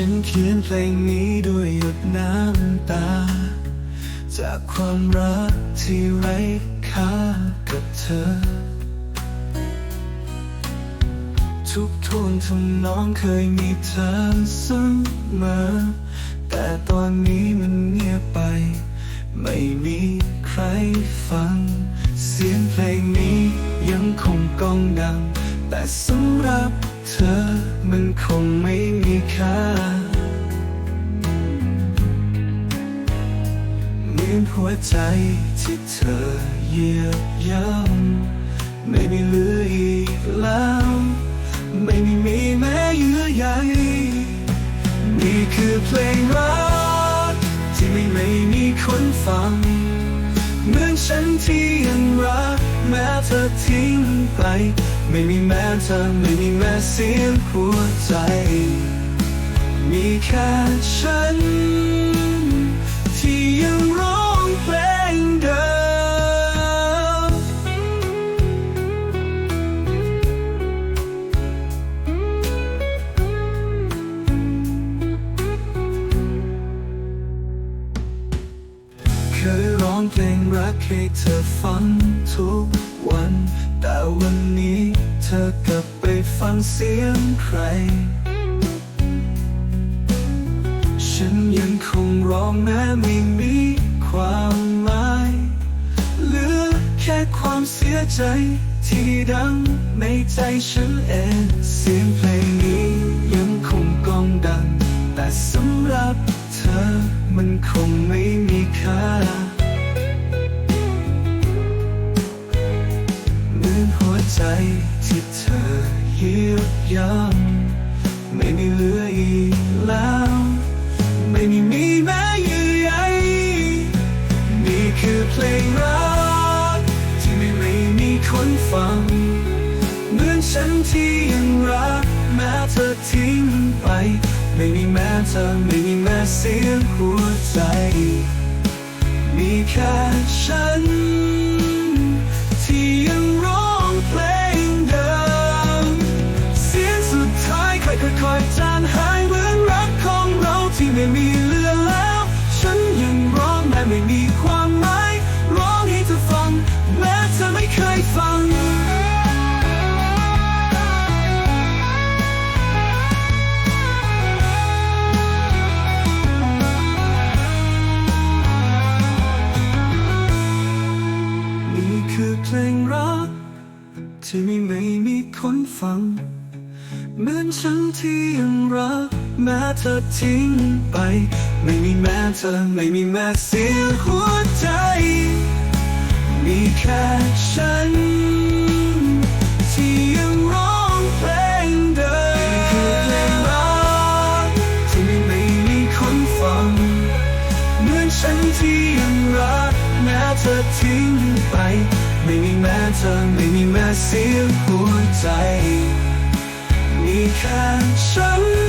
ฉันเขียนเพลงนี้ด้วยหยดน้ำตา จากความรักที่ไร้ค่ากับเธอ ทุกทวนทำน้องเคยมีเธอเสมอ แต่ตอนนี้มันเงียบไป ไม่มีใครฟัง เสียงเพลงนี้ยังคงก้องดัง แต่สำหรับ เธอมันคงไม่มีค่าเหมือนหัวใจที่เธอเยียบย่ำไม่มีเหลืออีกแล้ว ไม่มีมีแม้เยื่อใยนี่คือเพลงรักที่ไม่ไม่มีคนฟัง เหมือนฉันที่ยังรัก แม้เธอทิ้งไป ไม่มีแม้เธอไม่มีแม้เสียงหัวใจ มีแค่ฉัน ที่ยังร้องเพลงเดิมเคยร้ องเพลงรักให้เธอฟังทุกวัน แต่วันนี้เธอกลับไปฟังเสียงใคร ฉันยังคงร้องแม้ไม่มีความหมายเหลือแค่ความเสียใจที่ดังในใจฉันเองเสียงเพลงนี้ยังคงก้องดัง แต่สำหรับเธอมันคงไม่ ที่เธอเยียบย่ำไม่มีเหลืออีกแล้ว ไม่มีมีแม้ยื่อใยนี่คือเพลงรัก ที่ไม่ไม่มีคนฟัง เหมือนฉันที่ยังรัก แม้เธอทิ้งไป ไม่มีแม้เธอไม่มีแม้เสียงหัวใจ มีแค่ฉัน ที่ไม่ไม่มีคนฟัง เหมือนฉันที่ยังรัก แม้เธอทิ้งไป ไม่มีแม้เธอไม่มีแม้เสียงหัวใจ มีแค่ฉัน ที่ยังร้องเพลงเดิมนี่คือเพลงรักที่ไม่ไม่มีคนฟัง เหมือนฉันที่ยังรัก แม้เธอทิ้งไป ไม่มีแม้เธอไม่มีแม้ เสียงหัวใจ มีแค่ฉัน